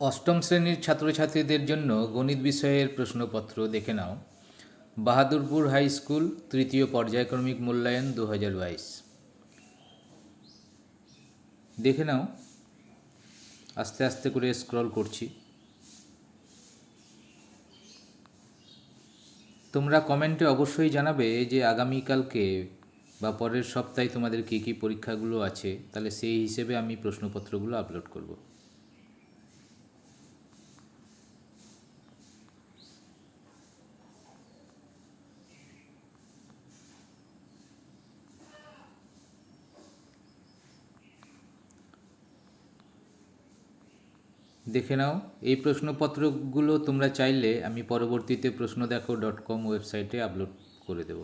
অষ্টম শ্রেণির ছাত্রছাত্রীদের জন্য গণিত বিষয়ের প্রশ্নপত্র দেখে নাও। বাহাদুরপুর হাই স্কুল, তৃতীয় পর্যায়ক্রমিক মূল্যায়ন দু হাজার বাইশ। দেখে নাও। আস্তে আস্তে করে স্ক্রল করছি। তোমরা কমেন্টে অবশ্যই জানাবে যে আগামীকালকে বা পরের সপ্তাহে তোমাদের কী কী পরীক্ষাগুলো আছে, তাহলে সেই হিসেবে আমি প্রশ্নপত্রগুলো আপলোড করব। দেখে নাও। এই প্রশ্নপত্রগুলো তোমরা চাইলে আমি পরবর্তীতে প্রশ্ন দেখো ডট কম ওয়েবসাইটে আপলোড করে দেব।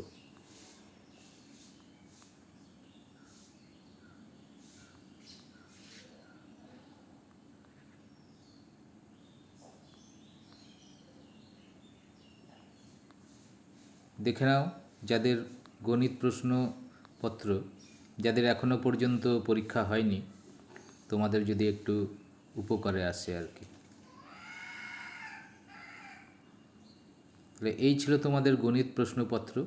দেখে নাও, যাদের গণিত প্রশ্নপত্র, যাদের এখনও পর্যন্ত পরীক্ষা হয়নি, তোমাদের যদি একটু উপকারে আসে আর কি। তাহলে এই ছিল তোমাদের গণিত প্রশ্নপত্র।